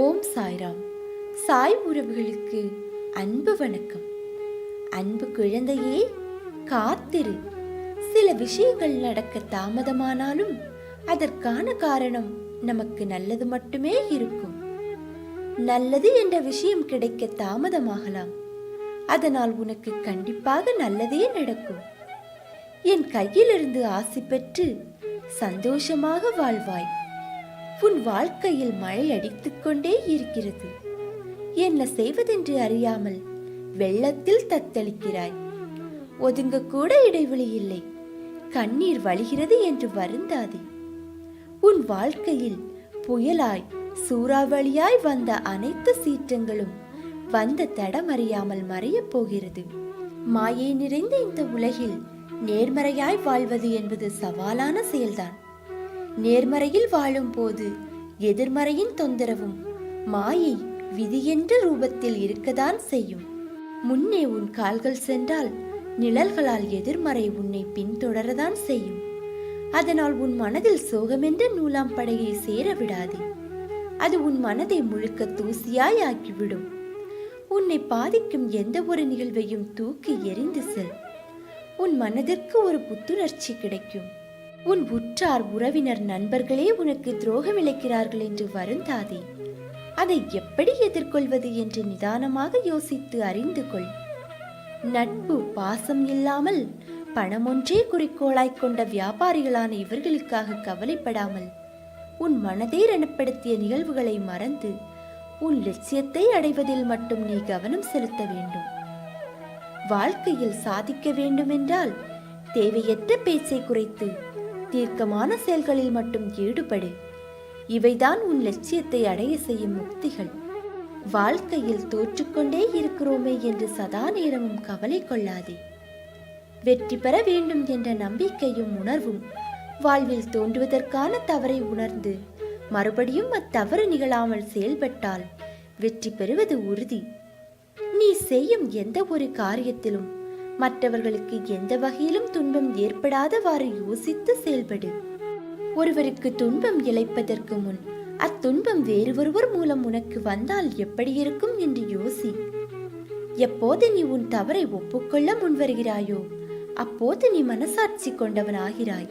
ஓம் சாய்ராம். சாய் உறவுகளுக்கு அன்பு வணக்கம். அன்பு குழந்தையே காத்திரு. சில விஷயங்கள் நடக்க தாமதமானாலும் அதற்கான காரணம் நமக்கு நல்லது மட்டுமே இருக்கும். நல்லது என்ற விஷயம் கிடைக்க தாமதமாகலாம். அதனால் உனக்கு கண்டிப்பாக நல்லதே நடக்கும். என் கையிலிருந்து ஆசி பெற்று சந்தோஷமாக வாழ்வாய். உன் வாழ்க்கையில் மழை அடித்துக் கொண்டே இருக்கிறது. என்ன செய்வதென்று அறியாமல் வெள்ளத்தில் தத்தளிக்கிறாய். ஒதுங்க கூட இடைவெளி இல்லை. கண்ணீர் வழிகிறது என்று வருந்தாதே. உன் வாழ்க்கையில் புயலாய் சூறாவளியாய் வந்த அனைத்து சீற்றங்களும் வந்த தடமறியாமல் மறையப் போகிறது. மாயை நிறைந்த இந்த உலகில் நேர்மறையாய் வாழ்வது என்பது சவாலான செயல்தான். நேர்மறையில் வாழும் போது எதிர்மறையின் தொந்தரவும் மாயை விதி என்ற ரூபத்தில் இருக்கதான் செய்யும். முன்னே உன் கால்கள் சென்றால் நிழல்களால் எதிர்மறை உன்னை பின்தொடரதான் செய்யும். அதனால் உன் மனதில் சோகமென்ற நூலாம் படையை சேர விடாதே. அது உன் மனதை முழுக்க தூசியாய் ஆக்கிவிடும். உன்னை பாதிக்கும் எந்த ஒரு நிகழ்வையும் தூக்கி எறிந்து செல். உன் மனதிற்கு ஒரு புத்துணர்ச்சி கிடைக்கும். உன் உற்றார் உறவினர் நண்பர்களே உனக்கு துரோகம் இழைக்கிறார்கள் என்று வருந்தாதே. அதை எப்படி எதிர்கொள்வது என்று நிதானமாக யோசித்து அறிந்து கொள். நட்பு பாசம் இல்லாமல் பணமொன்றே குறிக்கோளாய் கொண்ட வியாபாரிகளான இவர்களுக்காக கவலைப்படாமல் உன் மனதை ரணப்படுத்திய நிகழ்வுகளை மறந்து உன் லட்சியத்தை அடைவதில் மட்டும் நீ கவனம் செலுத்த வேண்டும். வாழ்க்கையில் சாதிக்க வேண்டுமென்றால் தேவையற்ற பேச்சை குறைத்து தீர்க்கமான செயல்களில் மட்டும் ஈடுபடு. இவைதான் உன் லட்சியத்தை அடைய செய்யும் முக்திகள். வாழ்க்கையில் தோற்றுக்கொண்டே இருக்கிறோமே என்று சதா நேரமும் கவலை கொள்ளாதே. வெற்றி பெற வேண்டும் என்ற நம்பிக்கையும் உணர்வும் வாழ்வில் தோன்றுவதற்கான தவறை உணர்ந்து மறுபடியும் அத்தவறு நிகழாமல் செயல்பட்டால் வெற்றி பெறுவது உறுதி. நீ செய்யும் எந்த ஒரு காரியத்திலும் மற்றவர்களுக்கு எந்த வகையிலும் துன்பம் ஏற்படாதவாறு யோசித்து செயல்படு. ஒருவருக்கு துன்பம் இழைப்பதற்கு முன் அத்துன்பம் வேறு ஒருவர் மூலம் உனக்கு வந்தால் எப்படி இருக்கும் என்று யோசி. எப்போது நீ உன் தவறை ஒப்புக்கொள்ள முன்வருகிறாயோ அப்போது நீ மனசாட்சி கொண்டவனாகிறாய்.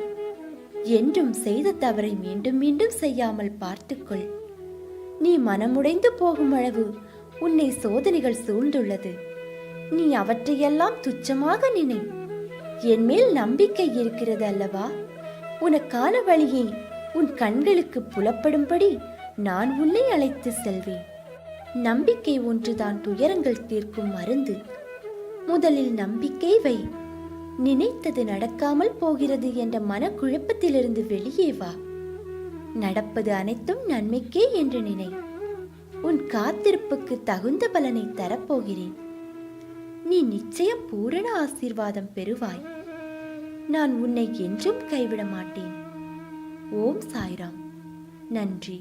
என்றும் செய்த தவறை மீண்டும் மீண்டும் செய்யாமல் பார்த்துக்கொள். நீ மனமுடைந்து போகும் அளவு உன்னை சோதனைகள் சூழ்ந்துள்ளது. நீ அவற்றையெல்லாம் துச்சமாக நினை. என் மேல் நம்பிக்கை இருக்கிறது அல்லவா? உனக்கான வழியை உன் கண்களுக்கு புலப்படும்படி நான் உன்னை அழைத்து செல்வேன். நம்பிக்கை ஒன்றுதான் துயரங்கள் தீர்க்கும் மருந்து. முதலில் நம்பிக்கை வை. நினைத்தது நடக்காமல் போகிறது என்ற மனக்குழப்பத்திலிருந்து வெளியே வா. நடப்பது அனைத்தும் நன்மைக்கே என்று நினை. உன் காத்திருப்புக்கு தகுந்த பலனை தரப்போகிறேன். நீ நிச்சயம் பூரண ஆசீர்வாதம் பெறுவாய். நான் உன்னை என்றும் கைவிட மாட்டேன் ஓம் சாய்ராம். நன்றி.